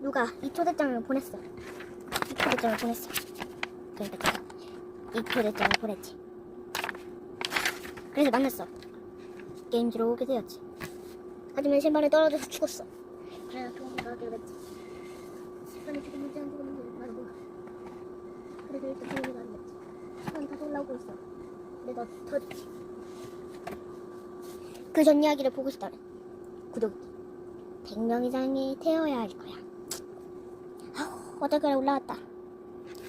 누가 이 초대장을 보냈어. 이 초대장을 보냈어. 그러니까 이 초대장을 보냈지. 그래서 만났어. 게임지로 오게 되었지. 하지만 신발에 떨어져서 죽었어. 그래서 도움을 하기로 했지. 신발이 죽었는지 안 죽었는지 몰라. 그래서 일단 도움을 했지. 시간 다시 올라오고 있어. 근데 너 터졌지. 그 전 이야기를 보고 싶다면 구독 100명 이상이 되어야 할 거야. 어떻게 올라왔다.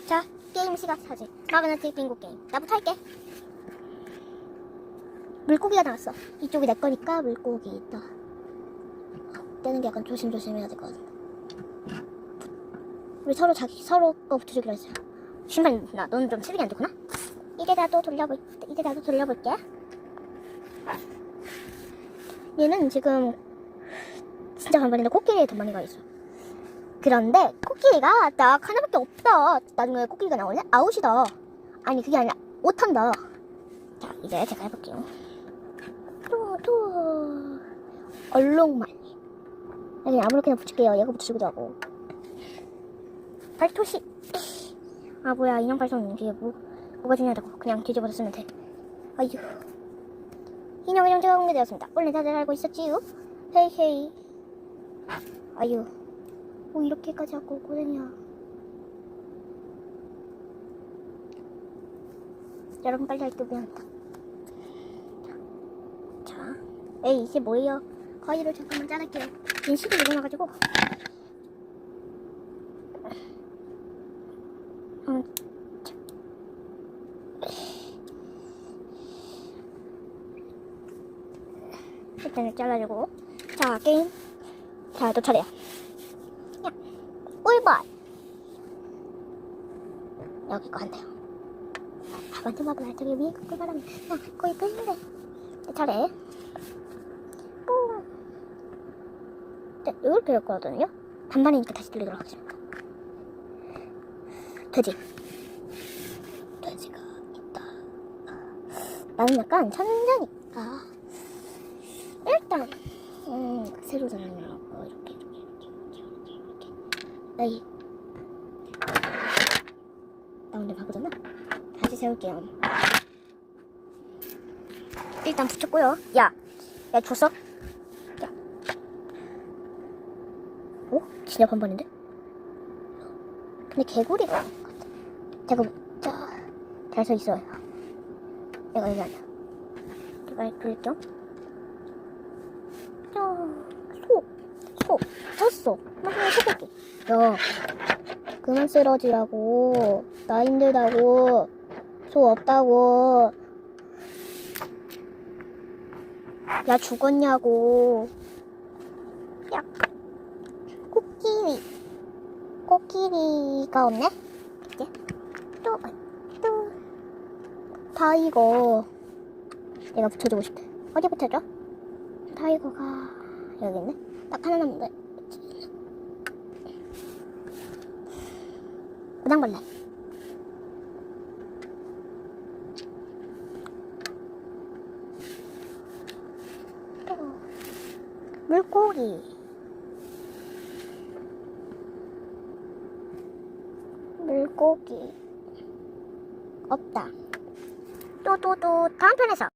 자, 게임 시각 사진. 마그네틱 빙고 게임. 나부터 할게. 물고기가 나왔어. 이쪽이 내 거니까 물고기 있다. 떼는 게 약간 조심조심 해야 될 것 같은데. 우리 서로 자기, 서로 거 붙여주기로 했어요. 신발, 나, 너는 좀 체력이 안 좋구나? 이제다 또 돌려볼, 이제다 또 돌려볼게. 얘는 지금 진짜 간발인데 코끼리에 더 많이 가 있어. 그런데 코끼리가 딱 하나밖에 없다. 나중에 코끼리가 나올래? 아웃이다. 아니 그게 아니라 못한다. 자 이제 제가 해볼게요. 또 또. 얼룩말. 그냥 아무렇게나 붙일게요. 얘가 붙이기도 하고. 발토시. 아 뭐야 인형 발톱 이게 뭐 뭐가 중요하다고 그냥 뒤집어서 쓰면 돼. 아유. 인형의 형제가 공개되었습니다. 원래 다들 알고 있었지요? 헤이 헤이. 아유. 뭐 이렇게까지 하고 고생이야. 여러분 빨리 할게요 미안하다. 자, 에이 이게 뭐예요? 가위를 잠깐만 자를게요. 인식이 일어나가지고. 음, 자. 일단은 잘라주고. 자 게임. 자, 또 차례야. 야, 꿀벌. 여기 거 한대요. 아, 마지막으로 저기 위에 거 꿀벌하면, 야, 거의 끝인데. 내 차례. 뿡. 네, 이렇게 할 거거든요. 반반이니까 다시 돌리도록 하겠습니다. 돼지. 돼지가 있다. 나는 약간 천재니까. 일단, 음, 이렇게 이렇게 에이. 나 오늘 바보잖아. 다시 세울게요. 일단 붙였고요. 야, 야 줬어? 야. 오? 진짜 반반인데? 근데 개구리가 같아 잠깐만 자잘 서 있어요. 내가 여기 아니야 내가 그릴게요. 야, 소, 소, 졌어. 나 그냥 소고기. 야, 그만 쓰러지라고. 나 힘들다고. 소 없다고. 야, 죽었냐고. 야, 코끼리. 코끼리가 없네? 이제 또, 또. 타이거. 내가 붙여주고 싶대. 어디 붙여줘? 타이거가 여기 있네. 딱 하나 남는데. 무당벌레. 또 물고기. 물고기. 없다. 또 또 또 다음 편에서